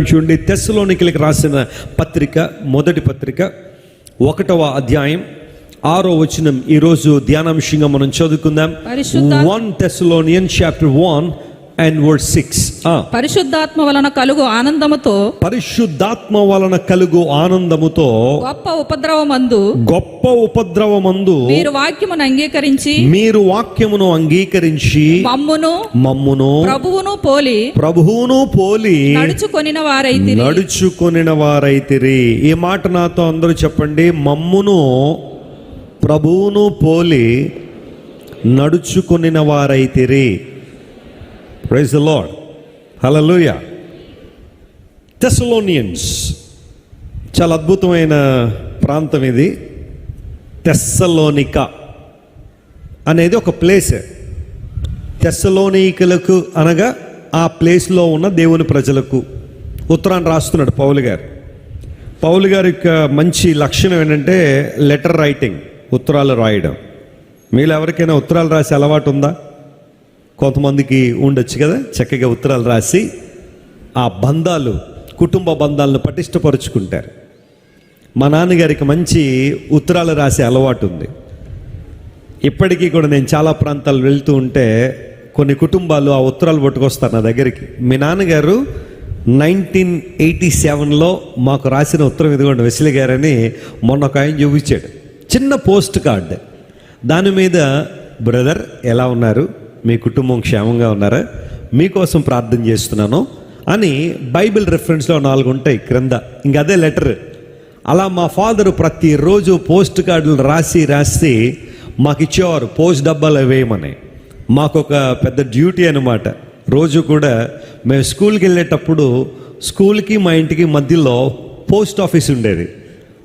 చూడండి తెస్సలోనికలకు రాసిన పత్రిక మొదటి పత్రిక ఒకటవ అధ్యాయం ఆరో వచనం. ఈరోజు ధ్యానాంశంగా మనం చదువుకుందాం. One Thessalonian chapter one and word six పరిశుద్ధాత్మ వలన కలుగు ఆనందముతో పరిశుద్ధాత్మ వలన కలుగు ఆనందముతో గొప్ప ఉపద్రవమందు గొప్ప ఉపద్రవమందు మీరు వాక్యమును అంగీకరించి మీరు వాక్యమును అంగీకరించి మమ్మును మమ్మును ప్రభువును పోలి ప్రభువును పోలి నడుచుకొనిన వారైతే నడుచుకొనిన వారైతిరి ఈ మాట నాతో అందరూ చెప్పండి. మమ్మును ప్రభువును పోలి నడుచుకొనిన వారైతిరి praise the hallelujah Thessalonians చాలా అద్భుతమైన ప్రాంతం ఇది. తెస్సలోనిక అనేది ఒక ప్లేస్ తెస్సలోనికలకు అనగా ఆ ప్లేస్లో ఉన్న దేవుని ప్రజలకు ఉత్తరాన్ని రాస్తున్నాడు పౌలు గారు. పౌలు గారి యొక్క మంచి లక్షణం ఏంటంటే లెటర్ రైటింగ్ ఉత్తరాలు రాయడం. మీరు ఎవరికైనా ఉత్తరాలు రాసే అలవాటు ఉందా? కొంతమందికి ఉండొచ్చు కదా? చక్కగా ఉత్తరాలు రాసి ఆ బంధాలు కుటుంబ బంధాలను పటిష్టపరుచుకుంటారు. మా నాన్నగారికి మంచి ఉత్తరాలు రాసే అలవాటు ఉంది ఇప్పటికీ కూడా నేను చాలా ప్రాంతాలు వెళ్తూ ఉంటే కొన్ని కుటుంబాలు ఆ ఉత్తరాలు పట్టుకొస్తారు నా దగ్గరికి. మీ నాన్నగారు నైన్టీన్ ఎయిటీ సెవెన్లో మాకు రాసిన ఉత్తరం ఇదిగోండి వెసిలి గారని మొన్న ఒక ఆయన చూపించాడు. చిన్న పోస్ట్ కార్డ్. దాని మీద బ్రదర్ ఎలా ఉన్నారు? మీ కుటుంబం క్షేమంగా ఉన్నారా? మీకోసం ప్రార్థన చేస్తున్నాను. అని బైబిల్ రెఫరెన్స్లో నాలుగు ఉంటాయి క్రింద. ఇంక అదే లెటర్. అలా మా ఫాదరు ప్రతిరోజు పోస్ట్ కార్డులు రాసి రాసి మాకు ఇచ్చేవారు పోస్ట్ డబ్బాలు వేయమని. మాకు ఒక పెద్ద డ్యూటీ అనమాట రోజు కూడా మేము స్కూల్కి వెళ్ళేటప్పుడు స్కూల్కి మా ఇంటికి మధ్యలో పోస్ట్ ఆఫీస్ ఉండేది.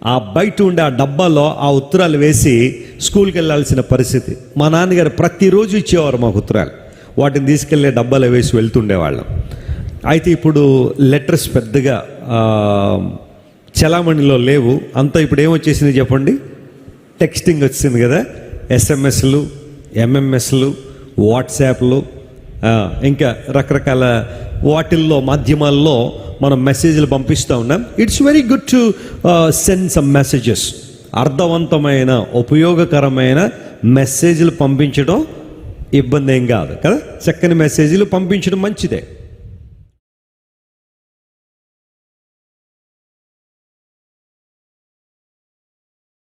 ఆ బయట ఉండే ఆ డబ్బాలో ఆ ఉత్తరాలు వేసి స్కూల్కి వెళ్ళాల్సిన పరిస్థితి. మా నాన్నగారు ప్రతిరోజు ఇచ్చేవారు మాకు ఉత్తరాలు. వాటిని తీసుకెళ్ళే డబ్బాలో వేసి వెళ్తుండేవాళ్ళం. అయితే ఇప్పుడు లెటర్స్ పెద్దగా చలామణిలో లేవు. అంతా ఇప్పుడు ఏమొచ్చేసింది చెప్పండి? టెక్స్టింగ్ వచ్చింది కదా? ఎస్ఎంఎస్లు ఎంఎంఎస్లు వాట్సాప్లు ఇంకా రకరకాల వాటిల్లో మాధ్యమాల్లో మనం మెసేజ్లు పంపిస్తూ ఉన్నాం. It's very good to send some messages అర్థవంతమైన ఉపయోగకరమైన మెసేజ్లు పంపించడం ఇబ్బంది ఏం కాదు కదా? చక్కని మెసేజ్లు పంపించడం మంచిదే.